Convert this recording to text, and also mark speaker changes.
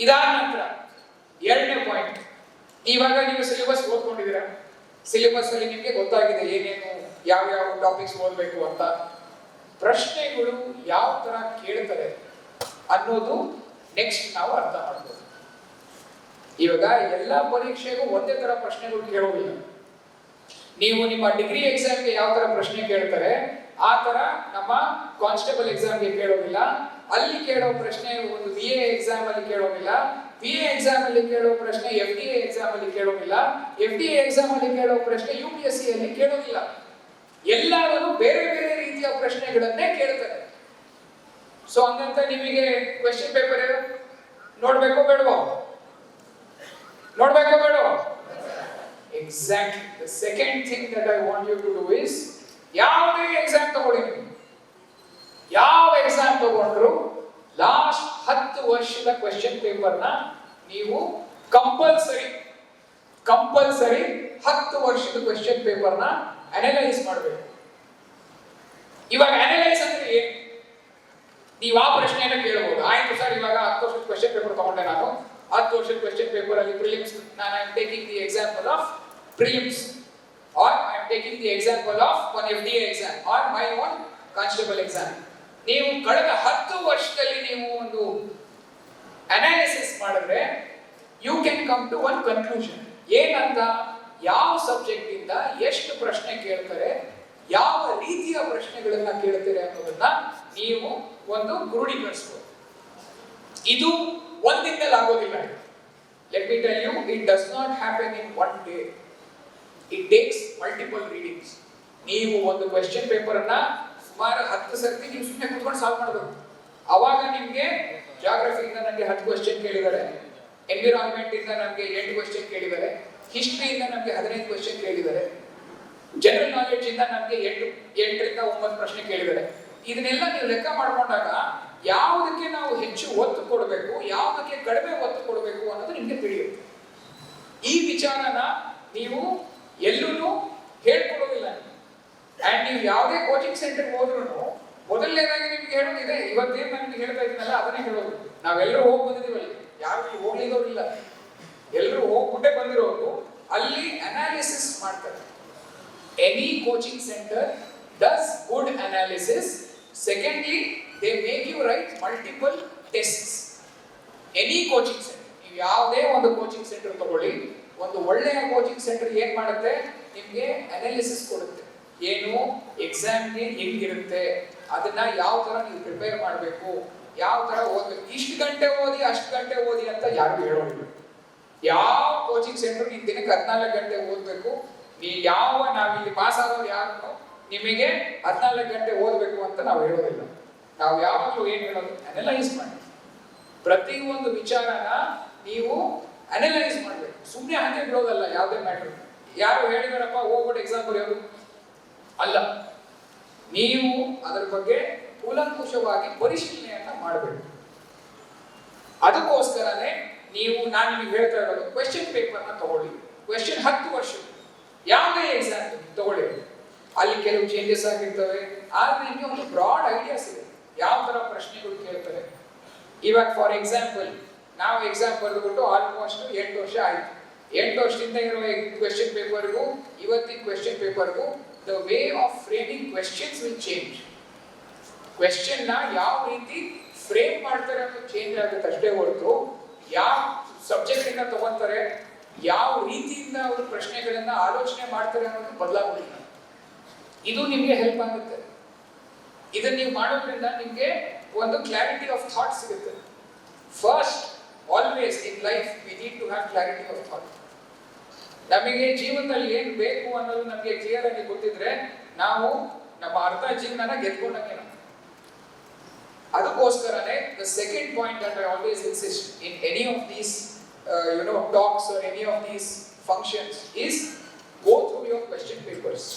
Speaker 1: ಇದಾದ ನಂತರ ಎರಡನೇ ಪಾಯಿಂಟ್ ಇವಾಗ ನೀವು ಸಿಲೆಬಸ್ ಓದ್ಕೊಂಡಿದ್ದೀರಾ? ಸಿಲೆಬಸ್ ಅಲ್ಲಿ ನಿಮಗೆ ಗೊತ್ತಾಗಿದೆ ಏನೇನು, ಯಾವ ಯಾವ ಟಾಪಿಕ್ಸ್ ಓದಬೇಕು ಅಂತ. ಪ್ರಶ್ನೆಗಳು ಯಾವ ತರ ಕೇಳ್ತಾರೆ ಅನ್ನೋದು ನೆಕ್ಸ್ಟ್ ನಾವು ಅರ್ಥ ಮಾಡ್ಬೋದು. ಇವಾಗ ಎಲ್ಲ ಪರೀಕ್ಷೆಗೂ ಒಂದೇ ತರ ಪ್ರಶ್ನೆಗಳು ಕೇಳೋದಿಲ್ಲ. ನೀವು ನಿಮ್ಮ ಡಿಗ್ರಿ ಎಕ್ಸಾಮ್ಗೆ ಯಾವ ತರ ಪ್ರಶ್ನೆ ಕೇಳ್ತಾರೆ ಆ ತರ ನಮ್ಮ ಕಾನ್ಸ್ಟೇಬಲ್ ಎಕ್ಸಾಮ್ಗೆ ಕೇಳೋದಿಲ್ಲ. ಅಲ್ಲಿ ಕೇಳೋ ಪ್ರಶ್ನೆ ಒಂದು ಬಿ ಎ ಎಕ್ಸಾಮ್ ಅಲ್ಲಿ ಕೇಳೋದಿಲ್ಲ. ಬಿ ಎ ಎಕ್ಸಾಮ್ ಅಲ್ಲಿ ಕೇಳೋ ಪ್ರಶ್ನೆ ಎಫ್ ಡಿ ಎ ಎಕ್ಸಾಮ್ ಅಲ್ಲಿ ಕೇಳೋದಿಲ್ಲ. ಎಫ್ ಡಿ ಎ ಎಕ್ಸಾಮ್ ಅಲ್ಲಿ ಕೇಳೋ ಪ್ರಶ್ನೆ ಯು ಪಿ ಎಸ್ ಸಿ ಅಲ್ಲಿ ಕೇಳೋದಿಲ್ಲ. ಎಲ್ಲಾದರೂ ಬೇರೆ ಬೇರೆ ರೀತಿಯ ಪ್ರಶ್ನೆಗಳನ್ನೇ ಕೇಳ್ತಾರೆ. ಸೊ ಹಂಗಂತ ನಿಮಗೆ ಕ್ವೆಶನ್ ಪೇಪರ್ ನೋಡ್ಬೇಕೋ ಬೇಡವೋ? ನೋಡ್ಬೇಕೋ ಬೇಡವೋ? Exactly second thing that I want you to do is ಯಾವುದೇ ಎಕ್ಸಾಮ್ ಯಾವ ಎಕ್ಸಾಮ್ ತಗೊಂಡ್ರು ಲಾಸ್ಟ್ ಹತ್ತು ವರ್ಷದ ಕ್ವೆಶ್ಚನ್ ಪೇಪರ್ನ ನೀವು ಕಂಪಲ್ಸರಿ ಕಂಪಲ್ಸರಿ ಹತ್ತು ವರ್ಷದ ಕ್ವೆಶ್ಚನ್ ಪೇಪರ್ನ ಅನಲೈಸ್ ಮಾಡಬೇಕು. ಇವಾಗ ಅನಲೈಸ್ ಅಂದ್ರೆ ಏನು? ನೀವು ಆ ಪ್ರಶ್ನೆಯನ್ನ ಕೇಳಬಹುದು ಆಯ್ತು ಸರ್, ಇವಾಗ ಹತ್ತು ವರ್ಷದ ಕ್ವೆಶ್ಚನ್ ಪೇಪರ್ ತಗೊಂಡೆ ನಾನು. ಹತ್ತು ವರ್ಷದ ಕ್ವೆಶ್ಚನ್ ಪೇಪರ್ ಅಲ್ಲಿ ಪ್ರಿಲಿಮ್ಸ್ ನಾನು I taking the example of prelims or I am the the example of one exam or my one constable exam ನೀವು ಕಳೆದ ಹತ್ತು ವರ್ಷದಲ್ಲಿ ನೀವು ಒಂದು ಅನಾಲಿಸಿಸ್ ಮಾಡಿದ್ರೆ you can come to one conclusion ಏನಂತ ಯಾವ ಸಬ್ಜೆಕ್ಟ್ ಇಂದ ಎಷ್ಟು ಪ್ರಶ್ನೆ ಕೇಳ್ತಾರೆ, ಯಾವ ರೀತಿಯ ಪ್ರಶ್ನೆಗಳನ್ನ ಕೇಳ್ತಾರೆ ಅನ್ನೋದನ್ನ ನೀವು ಒಂದು ಕ್ರೋಢೀಕರಿಸಬಹುದು ಇದು ಒಂದಿನಲ್ಲಿ ಆಗೋದಿಲ್ಲ let me tell you it does not happen in one day it takes multiple readings ನೀವು ಒಂದು ಕ್ವೆಶ್ಚನ್ ಪೇಪರ್ ಅನ್ನ ಸುಮಾರು ಹತ್ತು ಸರ್ತಿ ನೀವು ಸುಮ್ಮನೆ ಕುತ್ಕೊಂಡು ಸಾಲ್ವ್ ಮಾಡಬೇಕು ಅವಾಗ ನಿಮ್ಗೆ ಜಾಗ್ರಫಿಯಿಂದ ನನಗೆ ಹತ್ತು ಕ್ವೆಶ್ಚನ್ ಕೇಳಿದ್ದಾರೆ. ಎನ್ವಿರಾನ್ಮೆಂಟ್ ಇಂದ ನಮಗೆ ಎಂಟು ಕ್ವೆಶ್ಚನ್ ಕೇಳಿದ್ದಾರೆ. ಹಿಸ್ಟ್ರಿಯಿಂದ ನಮಗೆ ಹದಿನೈದು ಕ್ವೆಶ್ಚನ್ ಕೇಳಿದ್ದಾರೆ. ಜನರಲ್ ನಾಲೆಡ್ಜ್ ಇಂದ ನಮಗೆ ಎಂಟು, ಎಂಟರಿಂದ ಒಂಬತ್ತು ಪ್ರಶ್ನೆ ಕೇಳಿದ್ದಾರೆ. ಇದನ್ನೆಲ್ಲ ನೀವು ಲೆಕ್ಕ ಮಾಡಿಕೊಂಡಾಗ ಯಾವುದಕ್ಕೆ ನಾವು ಹೆಚ್ಚು ಒತ್ತು ಕೊಡಬೇಕು, ಯಾವುದಕ್ಕೆ ಕಡಿಮೆ ಒತ್ತು ಕೊಡಬೇಕು ಅನ್ನೋದು ನಿಮಗೆ ತಿಳಿಯುತ್ತೆ. ಈ ವಿಚಾರನ ನೀವು ಎಲ್ಲೂ ಹೇಳ್ಕೊಡೋದಿಲ್ಲ ಆ್ಯಂಡ್ ನೀವು ಯಾವುದೇ ಕೋಚಿಂಗ್ ಸೆಂಟರ್ ಹೋದ್ರು ಮೊದಲನೇದಾಗಿ ನಿಮ್ಗೆ ಹೇಳೋದಿದೆ ಇವತ್ತೇನು ನಾನು ಹೇಳ್ತಾ ಇದ್ದೀನಲ್ಲ, ಅದನ್ನೇ ಹೇಳೋದು. ನಾವೆಲ್ಲರೂ ಹೋಗಿ ಬಂದಿದ್ದೀವಲ್ಲಿ ಯಾರು ಇಲ್ಲಿ ಹೋಗ್ಲಿದ್ದವ್ರಿಲ್ಲ ಎಲ್ಲರೂ ಹೋಗ್ಬಿಟ್ಟೆ ಬಂದಿರೋರು, ಅಲ್ಲಿ ಅನಾಲಿಸಿಸ್ ಮಾಡ್ತಾರೆ. Any coaching centre does good analysis secondly they make you write multiple test any coaching centre ನೀವು ಯಾವುದೇ ಒಂದು ಕೋಚಿಂಗ್ ಸೆಂಟರ್ ತಗೊಳ್ಳಿ ಒಂದು ಒಳ್ಳೆಯ ಕೋಚಿಂಗ್ ಸೆಂಟರ್ ಏನ್ ಮಾಡುತ್ತೆ? ನಿಮಗೆ ಅನಾಲಿಸಿಸ್ ಕೊಡುತ್ತೆ. ಏನು? ಎಕ್ಸಾಮ್ಗೆ ಹೆಂಗಿರುತ್ತೆ? ಅದನ್ನ ಯಾವ ತರ ನೀವು ಪ್ರಿಪೇರ್ ಮಾಡಬೇಕು? ಯಾವ ತರ ಓದ್ಬೇಕು? ಇಷ್ಟು ಗಂಟೆ ಓದಿ, ಅಷ್ಟು ಗಂಟೆ ಓದಿ ಅಂತ ಯಾರು ಹೇಳೋದಿಲ್ಲ. ಯಾವ ಕೋಚಿಂಗ್ ಸೆಂಟರ್ ನೀವು ದಿನಕ್ಕೆ ಹದಿನಾಲ್ಕು ಗಂಟೆ ಓದ್ಬೇಕು? ನೀವು ಯಾವ, ನಾವಿಲ್ಲಿ ಪಾಸ್ ಆಗೋರು ಯಾರು? ನಿಮಗೆ ಹದಿನಾಲ್ಕು ಗಂಟೆ ಓದಬೇಕು ಅಂತ ನಾವು ಹೇಳೋದಿಲ್ಲ. ನಾವು ಯಾವಾಗಲೂ ಏನು ಹೇಳೋದು? ಅನಲೈಸ್ ಮಾಡಿ. ಪ್ರತಿ ಒಂದು ವಿಚಾರನ ನೀವು ಅನಲೈಸ್ ಮಾಡಬೇಕು ಸುಮ್ಮನೆ ಹಾಗೆ ಬಿಡೋದಲ್ಲ ಯಾವುದೇ ಮ್ಯಾಟ್ರ್ ಯಾರು ಹೇಳಿದಾರಪ್ಪ, ಹೋಗ್ಬಿಟ್ಟು ಎಕ್ಸಾಮ್ ಬರೆಯೋದು? ಅಲ್ಲ. ನೀವು ಅದರ ಬಗ್ಗೆ ಕೂಲಂಕುಷವಾಗಿ ಪರಿಶೀಲನೆಯನ್ನ ಮಾಡಬೇಕು. ಅದಕ್ಕೋಸ್ಕರನೇ ನೀವು, ನಾನು ನಿಮಗೆ ಹೇಳ್ತಾ ಇರೋದು ಕ್ವೆಶ್ಚನ್ ಪೇಪರ್ನ ತಗೊಳ್ಳಿ. ಕ್ವೆಶನ್ ಹತ್ತು ವರ್ಷ. ಯಾವುದೇ ಎಕ್ಸಾಮ್ ತಗೊಳ್ಳಿ. ಅಲ್ಲಿ ಕೆಲವು ಚೇಂಜಸ್ ಆಗಿರ್ತವೆ. ಆದರೆ ನಿಮಗೆ ಒಂದು ಬ್ರಾಡ್ ಐಡಿಯಾಸ್ ಇದೆ. ಯಾವ ತರ ಪ್ರಶ್ನೆಗಳು ಕೇಳ್ತಾರೆ ಇವಾಗ ಫಾರ್ ಎಕ್ಸಾಂಪಲ್ ನಾವು ಎಕ್ಸಾಮ್ ಬರೆದುಬಿಟ್ಟು ಆಲ್ಮೋಸ್ಟ್ ಎಂಟು ವರ್ಷ ಆಯ್ತು. ಎಂಟು ವರ್ಷದಿಂದ ಇರುವ ಕ್ವೆಶ್ಚನ್ ಪೇಪರ್ಗೂ ಇವತ್ತಿನ question ಪೇಪರ್ಗೂ the way of framing questions will change ಕ್ವೆಶ್ಚನ್ನ ಯಾವ ರೀತಿ ಫ್ರೇಮ್ ಮಾಡ್ತಾರೆ ಅನ್ನೋದು ಚೇಂಜ್ ಆಗುತ್ತೆ ಅಷ್ಟೇ ಹೊರತು, ಯಾವ ಸಬ್ಜೆಕ್ಟ್ ಇಂದ ತಗೊಂತಾರೆ, ಯಾವ ರೀತಿಯಿಂದ ಅವರು ಪ್ರಶ್ನೆಗಳನ್ನ ಆಲೋಚನೆ ಮಾಡ್ತಾರೆ ಅನ್ನೋದು ಬದಲಾಗೋದಿಲ್ಲ ಇದು ನಿಮಗೆ ಹೆಲ್ಪ್ ಆಗುತ್ತೆ. ಇದನ್ನ ನೀವು ಮಾಡೋದ್ರಿಂದ ನಿಮಗೆ ಒಂದು ಕ್ಲಾರಿಟಿ ಆಫ್ ಥಾಟ್ ಸಿಗುತ್ತೆ. First always in life we need to have clarity of thought ನಮಗೆ ಜೀವನದಲ್ಲಿ ಏನು ಬೇಕು ಅನ್ನೋದು ನಮಗೆ ಕ್ಲಿಯರ್ ಆಗಿ ಗೊತ್ತಿದ್ರೆ ನಾವು ನಮ್ಮ ಅರ್ಥ ಜೀವನನ ಗೆದ್ಕೊಂಡಂಗೆ. ಅದಕ್ಕೋಸ್ಕರನೇ the second point that I always insist in any of these you know talks or any of these functions is go through your question papers